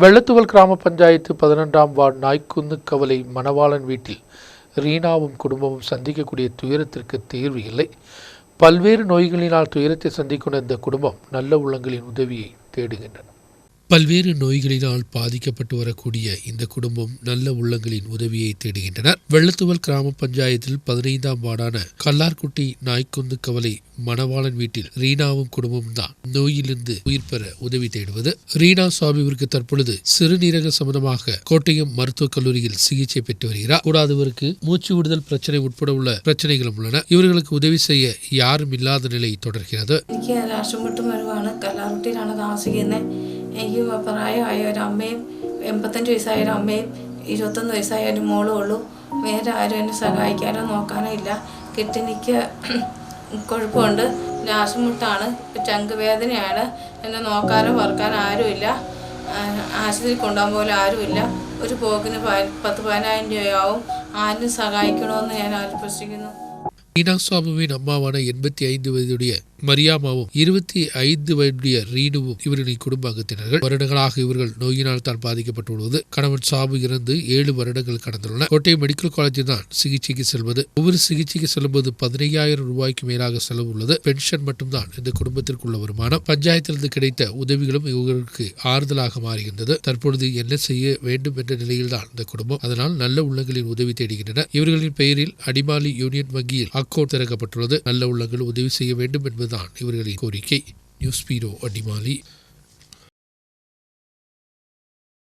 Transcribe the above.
வெள்ளத்துவல் கிராம பஞ்சாயத்து பதினொன்றாம் வார்டு நாய்க்குந்து கவலை மணவாளன் வீட்டில். ரீனாவும் குடும்பமும் சந்திக்கக்கூடிய துயரத்திற்கு தீர்வு இல்லை. பல்வேறு நோய்களினால் துயரத்தை சந்திக்கும் இந்த குடும்பம் நல்ல உள்ளங்களின் உதவியை தேடுகின்றன. பல்வேறு நோய்களினால் பாதிக்கப்பட்டு வரக்கூடிய இந்த குடும்பம் நல்ல உள்ளங்களின் உதவியை தேடுகின்றனர். வெள்ளத்துவல் கிராம பஞ்சாயத்தில் பதினைந்தாம் வார்டான கல்லார்குட்டி நாய்க்குந்து கவலை மணவாளன் வீட்டில் ரீனாவும் குடும்பமும் தான் நோயிலிருந்து உயிர் பெற உதவி தேடுவது. ரீனா சுவாமிவிற்கு தற்பொழுது சிறுநீரக சம்பந்தமாக கோட்டயம் மருத்துவக் கல்லூரியில் சிகிச்சை பெற்று வருகிறார். கூடாது இவருக்கு மூச்சு விடுதல் பிரச்சனை உட்பட உள்ள பிரச்சனைகளும் உள்ளன. இவர்களுக்கு உதவி செய்ய யாரும் இல்லாத நிலை தொடர்கிறது. എനിക്ക് പ്രായമായ ഒരു അമ്മയും എൺപത്തഞ്ച് വയസ്സായ ഒരു അമ്മയും ഇരുപത്തൊന്ന് വയസ്സായ ഒരു മോളും ഉള്ളൂ. വേറെ ആരും എന്നെ സഹായിക്കാനോ നോക്കാനോ ഇല്ല. കിഡ്നിക്ക് കുഴപ്പമുണ്ട്. രാസമുട്ടാണ് മുട്ടാണ് ചങ്ക് വേദനയാണ്. എന്നെ നോക്കാനോ പറക്കാനോ ആരുമില്ല ആശുപത്രി കൊണ്ടുപോകാൻ പോലും ആരുമില്ല ഒരു പോക്കിന് പത്ത് പതിനായിരം രൂപയാവും. ആരും സഹായിക്കണമെന്ന് ഞാൻ ആവശ്യപ്പെടുന്നു ரீனா சுவாமியின் அம்மாவான எண்பத்தி ஐந்து வயதுடைய மரியாமாவும் இருபத்தி ஐந்து வயதுடைய ரீனுவும் இவர்களின் குடும்ப அங்கத்தினர்கள் வருடங்களாக இவர்கள் நோயினால் தான் பாதிக்கப்பட்டுள்ளது. கணவன் சாபு இறந்து ஏழு வருடங்கள் கடந்துள்ளன கோட்டை மெடிக்கல் காலேஜில் தான் சிகிச்சைக்கு செல்வது. ஒவ்வொரு சிகிச்சைக்கு செல்லும்போது பதினையாயிரம் ரூபாய்க்கு மேலாக செலவு உள்ளது. பென்ஷன் மட்டும்தான் இந்த குடும்பத்திற்குள்ள வருமானம். பஞ்சாயத்திலிருந்து கிடைத்த உதவிகளும் இவர்களுக்கு ஆறுதலாக மாறுகின்றது. தற்பொழுது என்ன செய்ய வேண்டும் என்ற நிலையில்தான் இந்த குடும்பம். அதனால் நல்ல உள்ளங்களின் உதவி தேடுகின்றன இவர்களின் பெயரில் அடிமாலி யூனியன் வங்கியில் அக்கௌண்ட் திறக்கப்பட்டுள்ளது. நல்ல உள்ளங்கள் உதவி செய்ய வேண்டும் என்பதுதான் இவர்களின் கோரிக்கை. News bureau Adimali.